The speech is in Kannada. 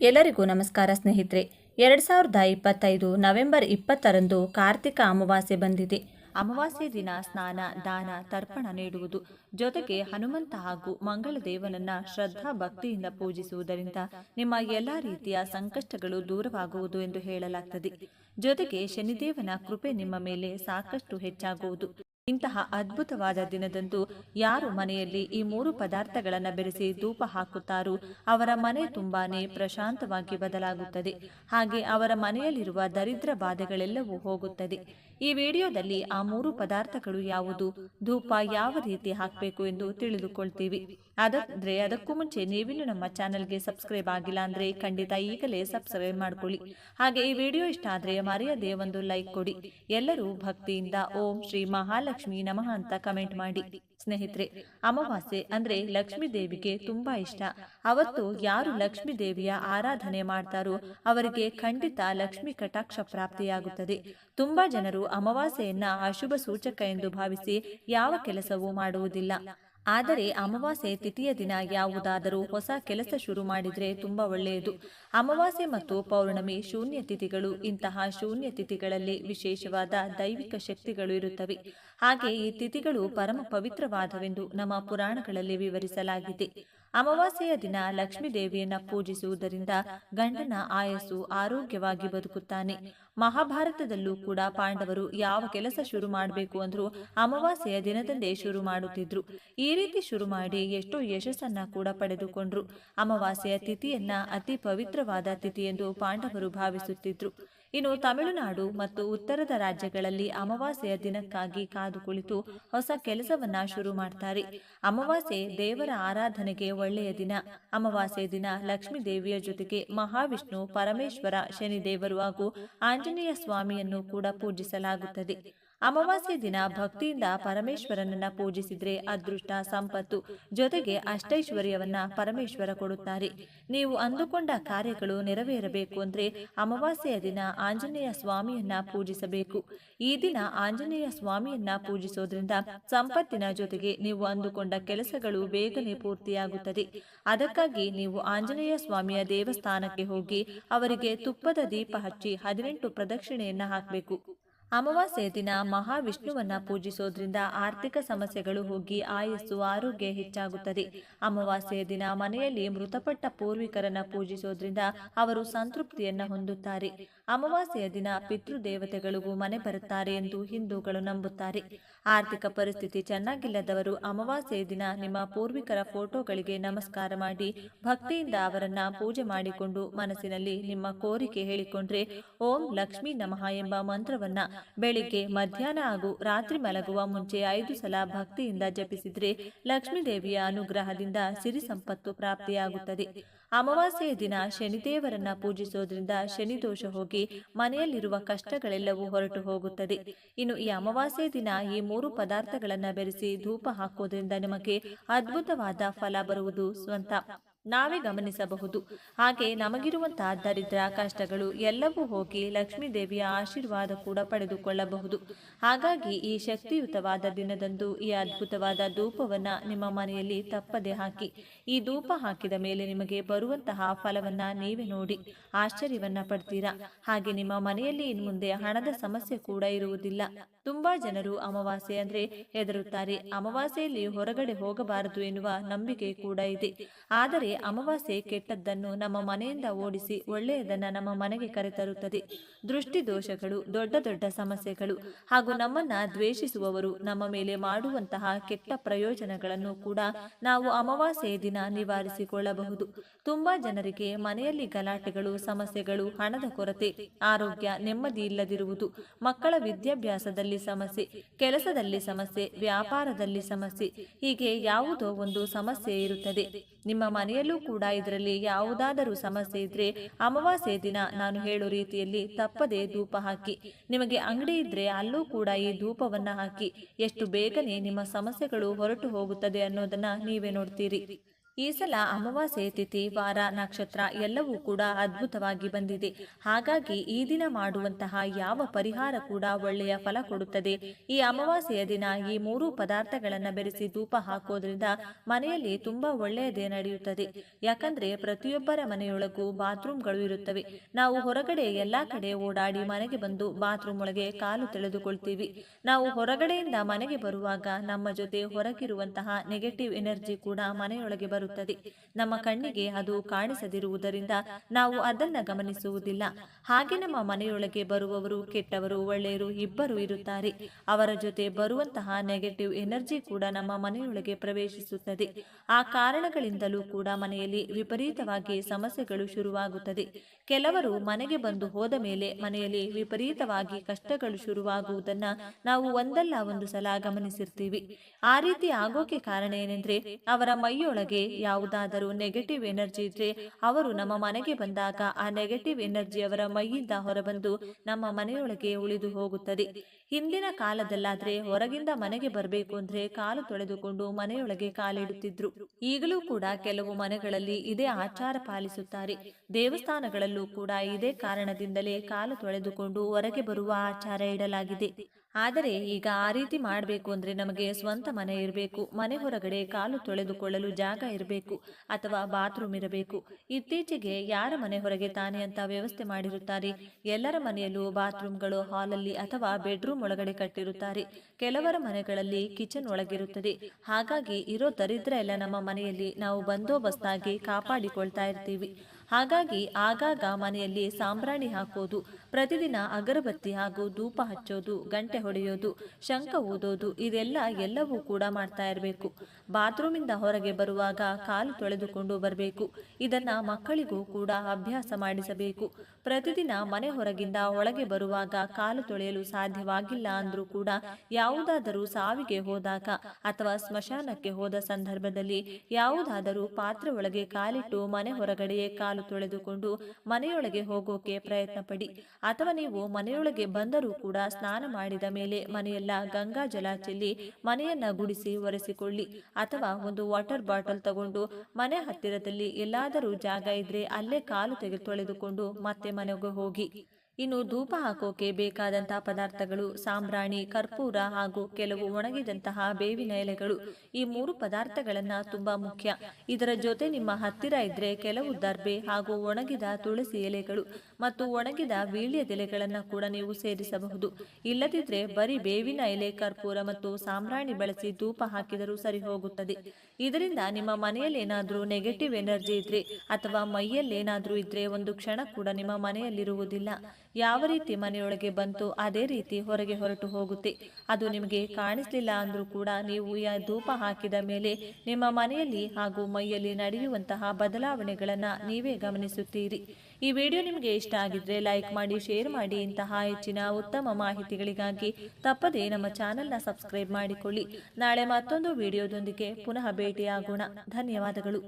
ಎಲ್ಲರಿಗೂ ನಮಸ್ಕಾರ ಸ್ನೇಹಿತರೆ. ಎರಡು ಸಾವಿರದ ಇಪ್ಪತ್ತೈದು ನವೆಂಬರ್ ಇಪ್ಪತ್ತರಂದು ಕಾರ್ತಿಕ ಅಮಾವಾಸ್ಯೆ ಬಂದಿದೆ. ಅಮಾವಾಸ್ಯೆ ದಿನ ಸ್ನಾನ, ದಾನ, ತರ್ಪಣ ನೀಡುವುದು. ಜೊತೆಗೆ ಹನುಮಂತ ಹಾಗೂ ಮಂಗಳ ದೇವನನ್ನ ಶ್ರದ್ಧಾ ಭಕ್ತಿಯಿಂದ ಪೂಜಿಸುವುದರಿಂದ ನಿಮ್ಮ ಎಲ್ಲಾ ರೀತಿಯ ಸಂಕಷ್ಟಗಳು ದೂರವಾಗುವುದು ಎಂದು ಹೇಳಲಾಗ್ತದೆ. ಜೊತೆಗೆ ಶನಿದೇವನ ಕೃಪೆ ನಿಮ್ಮ ಮೇಲೆ ಸಾಕಷ್ಟು ಹೆಚ್ಚಾಗುವುದು. ಇಂತಹ ಅದ್ಭುತವಾದ ದಿನದಂದು ಯಾರು ಮನೆಯಲ್ಲಿ ಈ ಮೂರು ಪದಾರ್ಥಗಳನ್ನು ಬೆರೆಸಿ ಧೂಪ ಹಾಕುತ್ತಾರೋ ಅವರ ಮನೆ ತುಂಬಾನೇ ಪ್ರಶಾಂತವಾಗಿ ಬದಲಾಗುತ್ತದೆ. ಹಾಗೆ ಅವರ ಮನೆಯಲ್ಲಿರುವ ದರಿದ್ರ ಬಾಧೆಗಳೆಲ್ಲವೂ ಹೋಗುತ್ತದೆ. ಈ ವಿಡಿಯೋದಲ್ಲಿ ಆ ಮೂರು ಪದಾರ್ಥಗಳು ಯಾವುದು? ಧೂಪ ಯಾವ ರೀತಿ ಹಾಕಬೇಕು ಎಂದು ತಿಳಿದುಕೊಳ್ತೀವಿ. ಅದಾದ್ರೆ ಅದಕ್ಕೂ ಮುಂಚೆ ನೀವಿನ್ನು ನಮ್ಮ ಚಾನೆಲ್ಗೆ ಸಬ್ಸ್ಕ್ರೈಬ್ ಆಗಿಲ್ಲ ಅಂದ್ರೆ ಖಂಡಿತ ಈಗಲೇ ಸಬ್ಸ್ಕ್ರೈಬ್ ಮಾಡ್ಕೊಳ್ಳಿ. ಹಾಗೆ ಈ ವಿಡಿಯೋ ಇಷ್ಟ ಆದ್ರೆ ಮರೆಯದೆ ಒಂದು ಲೈಕ್ ಕೊಡಿ. ಎಲ್ಲರೂ ಭಕ್ತಿಯಿಂದ ಓಂ ಶ್ರೀ ಮಹಾಲಕ್ಷ್ಮಿ ನಮಃ ಅಂತ ಕಮೆಂಟ್ ಮಾಡಿ. ಸ್ನೇಹಿತರೆ, ಅಮಾವಾಸ್ಯೆ ಅಂದ್ರೆ ಲಕ್ಷ್ಮೀ ದೇವಿಗೆ ತುಂಬಾ ಇಷ್ಟ. ಅವತ್ತು ಯಾರು ಲಕ್ಷ್ಮೀ ದೇವಿಯ ಆರಾಧನೆ ಮಾಡ್ತಾರೋ ಅವರಿಗೆ ಖಂಡಿತ ಲಕ್ಷ್ಮಿ ಕಟಾಕ್ಷ ಪ್ರಾಪ್ತಿಯಾಗುತ್ತದೆ. ತುಂಬಾ ಜನರು ಅಮಾವಾಸ್ಯೆಯನ್ನ ಅಶುಭ ಸೂಚಕ ಎಂದು ಭಾವಿಸಿ ಯಾವ ಕೆಲಸವೂ ಮಾಡುವುದಿಲ್ಲ. ಆದರೆ ಅಮಾವಾಸ್ಯೆ ತಿಥಿಯ ದಿನ ಯಾವುದಾದರೂ ಹೊಸ ಕೆಲಸ ಶುರು ಮಾಡಿದರೆ ತುಂಬ ಒಳ್ಳೆಯದು. ಅಮಾವಾಸ್ಯೆ ಮತ್ತು ಪೌರ್ಣಮಿ ಶೂನ್ಯ ತಿಥಿಗಳು ಇಂತಹ ಶೂನ್ಯ ತಿಥಿಗಳಲ್ಲಿ ವಿಶೇಷವಾದ ದೈವಿಕ ಶಕ್ತಿಗಳು ಇರುತ್ತವೆ. ಹಾಗೆ ಈ ತಿಥಿಗಳು ಪರಮ ಪವಿತ್ರವಾದವೆಂದು ನಮ್ಮ ಪುರಾಣಗಳಲ್ಲಿ ವಿವರಿಸಲಾಗಿದೆ. ಅಮಾವಾಸ್ಯೆಯ ದಿನ ಲಕ್ಷ್ಮೀ ದೇವಿಯನ್ನ ಪೂಜಿಸುವುದರಿಂದ ಗಂಡನ ಆಯಸ್ಸು ಆರೋಗ್ಯವಾಗಿ ಬದುಕುತ್ತಾನೆ. ಮಹಾಭಾರತದಲ್ಲೂ ಕೂಡ ಪಾಂಡವರು ಯಾವ ಕೆಲಸ ಶುರು ಮಾಡಬೇಕು ಅಂದ್ರೂ ಅಮಾವಾಸ್ಯೆಯ ದಿನದಂದೇ ಶುರು ಮಾಡುತ್ತಿದ್ರು. ಈ ರೀತಿ ಶುರು ಮಾಡಿ ಎಷ್ಟೋ ಯಶಸ್ಸನ್ನ ಕೂಡ ಪಡೆದುಕೊಂಡ್ರು. ಅಮಾವಾಸ್ಯೆಯ ತಿಥಿಯನ್ನ ಅತಿ ಪವಿತ್ರವಾದ ತಿಥಿ ಎಂದು ಪಾಂಡವರು ಭಾವಿಸುತ್ತಿದ್ರು. ಇನ್ನು ತಮಿಳುನಾಡು ಮತ್ತು ಉತ್ತರದ ರಾಜ್ಯಗಳಲ್ಲಿ ಅಮಾವಾಸ್ಯೆಯ ದಿನಕ್ಕಾಗಿ ಕಾದು ಕುಳಿತು ಹೊಸ ಕೆಲಸವನ್ನ ಶುರು ಮಾಡ್ತಾರೆ. ಅಮಾವಾಸ್ಯೆ ದೇವರ ಆರಾಧನೆಗೆ ಒಳ್ಳೆಯ ದಿನ. ಅಮಾವಾಸ್ಯೆ ದಿನ ಲಕ್ಷ್ಮೀ ದೇವಿಯ ಜೊತೆಗೆ ಮಹಾವಿಷ್ಣು, ಪರಮೇಶ್ವರ, ಶನಿದೇವರು ಹಾಗೂ ಆಂಜನೇಯ ಸ್ವಾಮಿಯನ್ನು ಕೂಡ ಪೂಜಿಸಲಾಗುತ್ತದೆ. ಅಮಾವಾಸ್ಯೆ ದಿನ ಭಕ್ತಿಯಿಂದ ಪರಮೇಶ್ವರನನ್ನ ಪೂಜಿಸಿದ್ರೆ ಅದೃಷ್ಟ ಸಂಪತ್ತು. ಜೊತೆಗೆ ಅಷ್ಟೈಶ್ವರ್ಯವನ್ನ ಪರಮೇಶ್ವರ ಕೊಡುತ್ತಾರೆ. ನೀವು ಅಂದುಕೊಂಡ ಕಾರ್ಯಗಳು ನೆರವೇರಬೇಕು ಅಂದ್ರೆ ಅಮಾವಾಸ್ಯೆಯ ದಿನ ಆಂಜನೇಯ ಸ್ವಾಮಿಯನ್ನ ಪೂಜಿಸಬೇಕು. ಈ ದಿನ ಆಂಜನೇಯ ಸ್ವಾಮಿಯನ್ನ ಪೂಜಿಸೋದ್ರಿಂದ ಸಂಪತ್ತಿನ ಜೊತೆಗೆ ನೀವು ಅಂದುಕೊಂಡ ಕೆಲಸಗಳು ಬೇಗನೆ ಪೂರ್ತಿಯಾಗುತ್ತದೆ. ಅದಕ್ಕಾಗಿ ನೀವು ಆಂಜನೇಯ ಸ್ವಾಮಿಯ ದೇವಸ್ಥಾನಕ್ಕೆ ಹೋಗಿ ಅವರಿಗೆ ತುಪ್ಪದ ದೀಪ ಹಚ್ಚಿ ಹದಿನೆಂಟು ಪ್ರದಕ್ಷಿಣೆಯನ್ನ ಹಾಕಬೇಕು. ಅಮಾವಾಸ್ಯೆಯ ದಿನ ಮಹಾವಿಷ್ಣುವನ್ನ ಪೂಜಿಸೋದ್ರಿಂದ ಆರ್ಥಿಕ ಸಮಸ್ಯೆಗಳು ಹೋಗಿ ಆಯಸ್ಸು ಆರೋಗ್ಯ ಹೆಚ್ಚಾಗುತ್ತದೆ. ಅಮಾವಾಸ್ಯೆಯ ದಿನ ಮನೆಯಲ್ಲಿ ಮೃತಪಟ್ಟ ಪೂರ್ವಿಕರನ್ನ ಪೂಜಿಸೋದ್ರಿಂದ ಅವರು ಸಂತೃಪ್ತಿಯನ್ನ ಹೊಂದುತ್ತಾರೆ. ಅಮಾವಾಸ್ಯೆಯ ದಿನ ಪಿತೃದೇವತೆಗಳಿಗೂ ಮನೆ ಬರುತ್ತಾರೆ ಎಂದು ಹಿಂದೂಗಳು ನಂಬುತ್ತಾರೆ. ಆರ್ಥಿಕ ಪರಿಸ್ಥಿತಿ ಚೆನ್ನಾಗಿಲ್ಲದವರು ಅಮಾವಾಸ್ಯೆಯ ದಿನ ನಿಮ್ಮ ಪೂರ್ವಿಕರ ಫೋಟೋಗಳಿಗೆ ನಮಸ್ಕಾರ ಮಾಡಿ, ಭಕ್ತಿಯಿಂದ ಅವರನ್ನ ಪೂಜೆ ಮಾಡಿಕೊಂಡು ಮನಸ್ಸಿನಲ್ಲಿ ನಿಮ್ಮ ಕೋರಿಕೆ ಹೇಳಿಕೊಂಡ್ರೆ ಓಂ ಲಕ್ಷ್ಮೀ ನಮಃ ಎಂಬ ಮಂತ್ರವನ್ನ ಬೆಳಿಗ್ಗೆ, ಮಧ್ಯಾಹ್ನ ಹಾಗೂ ರಾತ್ರಿ ಮಲಗುವ ಮುಂಚೆ ಐದು ಸಲ ಭಕ್ತಿಯಿಂದ ಜಪಿಸಿದ್ರೆ ಲಕ್ಷ್ಮೀ ದೇವಿಯ ಅನುಗ್ರಹದಿಂದ ಸಿರಿ ಸಂಪತ್ತು ಪ್ರಾಪ್ತಿಯಾಗುತ್ತದೆ. ಅಮಾವಾಸ್ಯೆಯ ದಿನ ಶನಿದೇವರನ್ನ ಪೂಜಿಸೋದ್ರಿಂದ ಶನಿ ದೋಷ ಹೋಗಿ ಮನೆಯಲ್ಲಿರುವ ಕಷ್ಟಗಳೆಲ್ಲವೂ ಹೊರಟು ಹೋಗುತ್ತದೆ. ಇನ್ನು ಈ ಅಮಾವಾಸ್ಯೆ ದಿನ ಈ ಮೂರು ಪದಾರ್ಥಗಳನ್ನ ಬೆರೆಸಿ ಧೂಪ ಹಾಕೋದ್ರಿಂದ ನಿಮಗೆ ಅದ್ಭುತವಾದ ಫಲ ಬರುವುದು ಸ್ವಂತ. ನಾವೇ ಗಮನಿಸಬಹುದು. ಹಾಗೆ ನಮಗಿರುವಂತಹ ದರಿದ್ರ ಕಷ್ಟಗಳು ಎಲ್ಲವೂ ಹೋಗಿ ಲಕ್ಷ್ಮೀ ದೇವಿಯ ಆಶೀರ್ವಾದ ಕೂಡ ಪಡೆದುಕೊಳ್ಳಬಹುದು. ಹಾಗಾಗಿ ಈ ಶಕ್ತಿಯುತವಾದ ದಿನದಂದು ಈ ಅದ್ಭುತವಾದ ಧೂಪವನ್ನ ನಿಮ್ಮ ಮನೆಯಲ್ಲಿ ತಪ್ಪದೆ ಹಾಕಿ, ಈ ಧೂಪ ಹಾಕಿದ ಮೇಲೆ ನಿಮಗೆ ಬರುವಂತಹ ಫಲವನ್ನ ನೀವೇ ನೋಡಿ ಆಶ್ಚರ್ಯವನ್ನ ಪಡ್ತೀರಾ? ಹಾಗೆ ನಿಮ್ಮ ಮನೆಯಲ್ಲಿ ಇನ್ನು ಮುಂದೆ ಹಣದ ಸಮಸ್ಯೆ ಕೂಡ ಇರುವುದಿಲ್ಲ. ತುಂಬಾ ಜನರು ಅಮಾವಾಸ್ಯೆ ಅಂದ್ರೆ ಹೆದರುತ್ತಾರೆ. ಅಮಾವಾಸ್ಯೆಯಲ್ಲಿ ಹೊರಗಡೆ ಹೋಗಬಾರದು ಎನ್ನುವ ನಂಬಿಕೆ ಕೂಡ ಇದೆ. ಆದರೆ ಅಮಾವಾಸ್ಯೆ ಕೆಟ್ಟದ್ದನ್ನು ನಮ್ಮ ಮನೆಯಿಂದ ಓಡಿಸಿ ಒಳ್ಳೆಯದನ್ನು ನಮ್ಮ ಮನೆಗೆ ಕರೆತರುತ್ತದೆ. ದೃಷ್ಟಿ ದೋಷಗಳು ದೊಡ್ಡ ದೊಡ್ಡ ಸಮಸ್ಯೆಗಳು ಹಾಗೂ ನಮ್ಮನ್ನ ದ್ವೇಷಿಸುವವರು ನಮ್ಮ ಮೇಲೆ ಮಾಡುವಂತಹ ಕೆಟ್ಟ ಪ್ರಯೋಜನಗಳನ್ನು ಕೂಡ ನಾವು ಅಮಾವಾಸ್ಯೆಯ ದಿನ ನಿವಾರಿಸಿಕೊಳ್ಳಬಹುದು. ತುಂಬಾ ಜನರಿಗೆ ಮನೆಯಲ್ಲಿ ಗಲಾಟೆಗಳು, ಸಮಸ್ಯೆಗಳು, ಹಣದ ಕೊರತೆ, ಆರೋಗ್ಯ ನೆಮ್ಮದಿ ಇಲ್ಲದಿರುವುದು, ಮಕ್ಕಳ ವಿದ್ಯಾಭ್ಯಾಸದಲ್ಲಿ ಸಮಸ್ಯೆ, ಕೆಲಸದಲ್ಲಿ ಸಮಸ್ಯೆ, ವ್ಯಾಪಾರದಲ್ಲಿ ಸಮಸ್ಯೆ ಹೀಗೆ ಯಾವುದೋ ಒಂದು ಸಮಸ್ಯೆ ಇರುತ್ತದೆ. ನಿಮ್ಮ ಮನೆಯಲ್ಲೂ ಕೂಡ ಇದರಲ್ಲಿ ಯಾವುದಾದರೂ ಸಮಸ್ಯೆ ಇದ್ರೆ ಅಮಾವಾಸ್ಯೆ ದಿನ ನಾನು ಹೇಳೋ ರೀತಿಯಲ್ಲಿ ತಪ್ಪದೆ ಧೂಪ ಹಾಕಿ. ನಿಮಗೆ ಅಂಗಡಿ ಇದ್ರೆ ಅಲ್ಲೂ ಕೂಡ ಈ ಧೂಪವನ್ನ ಹಾಕಿ. ಎಷ್ಟು ಬೇಗನೆ ನಿಮ್ಮ ಸಮಸ್ಯೆಗಳು ಹೊರಟು ಹೋಗುತ್ತದೆ ಅನ್ನೋದನ್ನ ನೀವೇ ನೋಡ್ತೀರಿ. ಈ ಸಲ ಅಮಾವಾಸ್ಯೆ, ತಿಥಿ, ವಾರ, ನಕ್ಷತ್ರ ಎಲ್ಲವೂ ಕೂಡ ಅದ್ಭುತವಾಗಿ ಬಂದಿದೆ. ಹಾಗಾಗಿ ಈ ದಿನ ಮಾಡುವಂತಹ ಯಾವ ಪರಿಹಾರ ಕೂಡ ಒಳ್ಳೆಯ ಫಲ ಕೊಡುತ್ತದೆ. ಈ ಅಮಾವಾಸ್ಯೆಯ ದಿನ ಈ ಮೂರು ಪದಾರ್ಥಗಳನ್ನು ಬೆರೆಸಿ ಧೂಪ ಹಾಕೋದ್ರಿಂದ ಮನೆಯಲ್ಲಿ ತುಂಬಾ ಒಳ್ಳೆಯದೇ ನಡೆಯುತ್ತದೆ. ಯಾಕಂದ್ರೆ ಪ್ರತಿಯೊಬ್ಬರ ಮನೆಯೊಳಗೂ ಬಾತ್ರೂಮ್ಗಳು ಇರುತ್ತವೆ. ನಾವು ಹೊರಗಡೆ ಎಲ್ಲಾ ಕಡೆ ಓಡಾಡಿ ಮನೆಗೆ ಬಂದು ಬಾತ್ರೂಮ್ ಒಳಗೆ ಕಾಲು ತೆಳೆದುಕೊಳ್ತೀವಿ. ನಾವು ಹೊರಗಡೆಯಿಂದ ಮನೆಗೆ ಬರುವಾಗ ನಮ್ಮ ಜೊತೆ ಹೊರಗಿರುವಂತಹ ನೆಗೆಟಿವ್ ಎನರ್ಜಿ ಕೂಡ ಮನೆಯೊಳಗೆ ಬರುತ್ತದೆ. ನಮ್ಮ ಕಣ್ಣಿಗೆ ಅದು ಕಾಣಿಸದಿರುವುದರಿಂದ ನಾವು ಅದನ್ನ ಗಮನಿಸುವುದಿಲ್ಲ. ಹಾಗೆ ನಮ್ಮ ಮನೆಯೊಳಗೆ ಬರುವವರು ಕೆಟ್ಟವರು ಒಳ್ಳೆಯರು ಇಬ್ಬರು ಇರುತ್ತಾರೆ. ಅವರ ಜೊತೆ ಬರುವಂತಹ ನೆಗೆಟಿವ್ ಎನರ್ಜಿ ಕೂಡ ನಮ್ಮ ಮನೆಯೊಳಗೆ ಪ್ರವೇಶಿಸುತ್ತದೆ. ಆ ಕಾರಣಗಳಿಂದಲೂ ಕೂಡ ಮನೆಯಲ್ಲಿ ವಿಪರೀತವಾಗಿ ಸಮಸ್ಯೆಗಳು ಶುರುವಾಗುತ್ತದೆ. ಕೆಲವರು ಮನೆಗೆ ಬಂದು ಹೋದ ಮೇಲೆ ಮನೆಯಲ್ಲಿ ವಿಪರೀತವಾಗಿ ಕಷ್ಟಗಳು ಶುರುವಾಗುವುದನ್ನ ನಾವು ಒಂದಲ್ಲ ಒಂದು ಸಲ ಗಮನಿಸಿರ್ತೀವಿ. ಆ ರೀತಿ ಆಗೋಕೆ ಕಾರಣ ಏನೆಂದ್ರೆ ಅವರ ಮೈಯೊಳಗೆ ಯಾವುದಾದರೂ ನೆಗೆಟಿವ್ ಎನರ್ಜಿ ಇದ್ರೆ ಅವರು ನಮ್ಮ ಮನೆಗೆ ಬಂದಾಗ ಆ ನೆಗೆಟಿವ್ ಎನರ್ಜಿ ಅವರ ಮೈಯಿಂದ ಹೊರಬಂದು ನಮ್ಮ ಮನೆಯೊಳಗೆ ಉಳಿದು ಹೋಗುತ್ತದೆ. ಹಿಂದಿನ ಕಾಲದಲ್ಲಾದ್ರೆ ಹೊರಗಿಂದ ಮನೆಗೆ ಬರಬೇಕು ಅಂದ್ರೆ ಕಾಲು ತೊಳೆದುಕೊಂಡು ಮನೆಯೊಳಗೆ ಕಾಲಿಡುತ್ತಿದ್ರು. ಈಗಲೂ ಕೂಡ ಕೆಲವು ಮನೆಗಳಲ್ಲಿ ಇದೇ ಆಚಾರ ಪಾಲಿಸುತ್ತಾರೆ. ದೇವಸ್ಥಾನಗಳಲ್ಲೂ ಕೂಡ ಇದೇ ಕಾರಣದಿಂದಲೇ ಕಾಲು ತೊಳೆದುಕೊಂಡು ಹೊರಗೆ ಬರುವ ಆಚಾರ ಇಡಲಾಗಿದೆ. ಆದರೆ ಈಗ ಆ ರೀತಿ ಮಾಡಬೇಕು ಅಂದ್ರೆ ನಮಗೆ ಸ್ವಂತ ಮನೆ ಇರಬೇಕು, ಮನೆ ಹೊರಗಡೆ ಕಾಲು ತೊಳೆದುಕೊಳ್ಳಲು ಜಾಗ ಇರಬೇಕು ಅಥವಾ ಬಾತ್ರೂಮ್ ಇರಬೇಕು. ಇತ್ತೀಚೆಗೆ ಯಾರ ಮನೆ ಹೊರಗೆ ತಾನೇ ಅಂತ ವ್ಯವಸ್ಥೆ ಮಾಡಿರುತ್ತಾರೆ? ಎಲ್ಲರ ಮನೆಯಲ್ಲೂ ಬಾತ್ರೂಮ್ಗಳು, ಹಾಲಲ್ಲಿ ಅಥವಾ ಬೆಡ್ರೂಮ್ ಒಳಗಡೆ ಕಟ್ಟಿರುತ್ತಾರೆ. ಕೆಲವರ ಮನೆಗಳಲ್ಲಿ ಕಿಚನ್ ಒಳಗಿರುತ್ತದೆ. ಹಾಗಾಗಿ ಇರೋ ದರಿದ್ರ ಎಲ್ಲ ನಮ್ಮ ಮನೆಯಲ್ಲಿ ನಾವು ಬಂದೋಬಸ್ತಾಗಿ ಕಾಪಾಡಿಕೊಳ್ತಾ ಇರ್ತೀವಿ. ಹಾಗಾಗಿ ಆಗಾಗ ಮನೆಯಲ್ಲಿ ಸಾಂಬ್ರಾಣಿ ಹಾಕೋದು, ಪ್ರತಿದಿನ ಅಗರಬತ್ತಿ ಹಾಗೂ ಧೂಪ ಹಚ್ಚೋದು, ಗಂಟೆ ಹೊಡೆಯೋದು, ಶಂಖ ಊದೋದು, ಇದೆಲ್ಲ ಎಲ್ಲವೂ ಕೂಡ ಮಾಡ್ತಾ ಇರಬೇಕು. ಬಾತ್ರೂಮಿಂದ ಹೊರಗೆ ಬರುವಾಗ ಕಾಲು ತೊಳೆದುಕೊಂಡು ಬರಬೇಕು. ಇದನ್ನ ಮಕ್ಕಳಿಗೂ ಕೂಡ ಅಭ್ಯಾಸ ಮಾಡಿಸಬೇಕು. ಪ್ರತಿದಿನ ಮನೆ ಹೊರಗಿಂದ ಒಳಗೆ ಬರುವಾಗ ಕಾಲು ತೊಳೆಯಲು ಸಾಧ್ಯವಾಗಿಲ್ಲ ಅಂದ್ರೂ ಕೂಡ ಯಾವುದಾದರೂ ಸಾವಿಗೆ ಹೋದಾಗ ಅಥವಾ ಸ್ಮಶಾನಕ್ಕೆ ಹೋದ ಸಂದರ್ಭದಲ್ಲಿ ಯಾವುದಾದರೂ ಪಾತ್ರೆ ಒಳಗೆ ಕಾಲಿಟ್ಟು ಮನೆ ಹೊರಗಡೆಯೇ ಕಾಲು ತೊಳೆದುಕೊಂಡು ಮನೆಯೊಳಗೆ ಹೋಗೋಕೆ ಪ್ರಯತ್ನ ಪಡಿ ಅಥವಾ ನೀವು ಮನೆಯೊಳಗೆ ಬಂದರೂ ಕೂಡ ಸ್ನಾನ ಮಾಡಿದ ಮೇಲೆ ಮನೆಯೆಲ್ಲ ಗಂಗಾ ಜಲ ಚೆಲ್ಲಿ ಮನೆಯನ್ನ ಗುಡಿಸಿ ಒರೆಸಿಕೊಳ್ಳಿ. ಅಥವಾ ಒಂದು ವಾಟರ್ ಬಾಟಲ್ ತಗೊಂಡು ಮನೆ ಹತ್ತಿರದಲ್ಲಿ ಎಲ್ಲಾದರೂ ಜಾಗ ಇದ್ರೆ ಅಲ್ಲೇ ಕಾಲು ತೆಗೆ ತೊಳೆದುಕೊಂಡು ಮತ್ತೆ ಮನೆಗೆ ಹೋಗಿ. ಇನ್ನು ಧೂಪ ಹಾಕೋಕೆ ಬೇಕಾದಂತಹ ಪದಾರ್ಥಗಳು, ಸಾಂಬ್ರಾಣಿ, ಕರ್ಪೂರ ಹಾಗೂ ಕೆಲವು ಒಣಗಿದಂತಹ ಬೇವಿನ ಎಲೆಗಳು. ಈ ಮೂರು ಪದಾರ್ಥಗಳನ್ನ ತುಂಬಾ ಮುಖ್ಯ. ಇದರ ಜೊತೆ ನಿಮ್ಮ ಹತ್ತಿರ ಇದ್ರೆ ಕೆಲವು ದರ್ಬೆ ಹಾಗೂ ಒಣಗಿದ ತುಳಸಿ ಎಲೆಗಳು ಮತ್ತು ಒಣಗಿದ ವೀಳ್ಯದೆಲೆಗಳನ್ನ ಕೂಡ ನೀವು ಸೇರಿಸಬಹುದು. ಇಲ್ಲದಿದ್ರೆ ಬರೀ ಬೇವಿನ ಎಲೆ, ಕರ್ಪೂರ ಮತ್ತು ಸಾಂಬ್ರಾಣಿ ಬಳಸಿ ಧೂಪ ಹಾಕಿದರೂ ಸರಿ ಹೋಗುತ್ತದೆ. ಇದರಿಂದ ನಿಮ್ಮ ಮನೆಯಲ್ಲಿ ಏನಾದರೂ ನೆಗೆಟಿವ್ ಎನರ್ಜಿ ಇದ್ರೆ ಅಥವಾ ಮೈಯಲ್ಲಿ ಏನಾದರೂ ಇದ್ರೆ ಒಂದು ಕ್ಷಣ ಕೂಡ ನಿಮ್ಮ ಮನೆಯಲ್ಲಿರುವುದಿಲ್ಲ. ಯಾವ ರೀತಿ ಮನೆಯೊಳಗೆ ಬಂತು ಅದೇ ರೀತಿ ಹೊರಗೆ ಹೊರಟು ಹೋಗುತ್ತೆ. ಅದು ನಿಮಗೆ ಕಾಣಿಸಲಿಲ್ಲ ಅಂದರೂ ಕೂಡ ನೀವು ಯಾ ಧೂಪ ಹಾಕಿದ ಮೇಲೆ ನಿಮ್ಮ ಮನೆಯಲ್ಲಿ ಹಾಗೂ ಮೈಯಲ್ಲಿ ನಡೆಯುವಂತಹ ಬದಲಾವಣೆಗಳನ್ನು ನೀವೇ ಗಮನಿಸುತ್ತೀರಿ. ಈ ವಿಡಿಯೋ ನಿಮಗೆ ಇಷ್ಟ ಆಗಿದ್ರೆ ಲೈಕ್ ಮಾಡಿ, ಶೇರ್ ಮಾಡಿ. ಇಂತಹ ಹೆಚ್ಚಿನ ಉತ್ತಮ ಮಾಹಿತಿಗಳಿಗಾಗಿ ತಪ್ಪದೇ ನಮ್ಮ ಚಾನೆಲ್ನ ಸಬ್ಸ್ಕ್ರೈಬ್ ಮಾಡಿಕೊಳ್ಳಿ. ನಾಳೆ ಮತ್ತೊಂದು ವಿಡಿಯೋದೊಂದಿಗೆ ಪುನಃ ಭೇಟಿಯಾಗೋಣ. ಧನ್ಯವಾದಗಳು.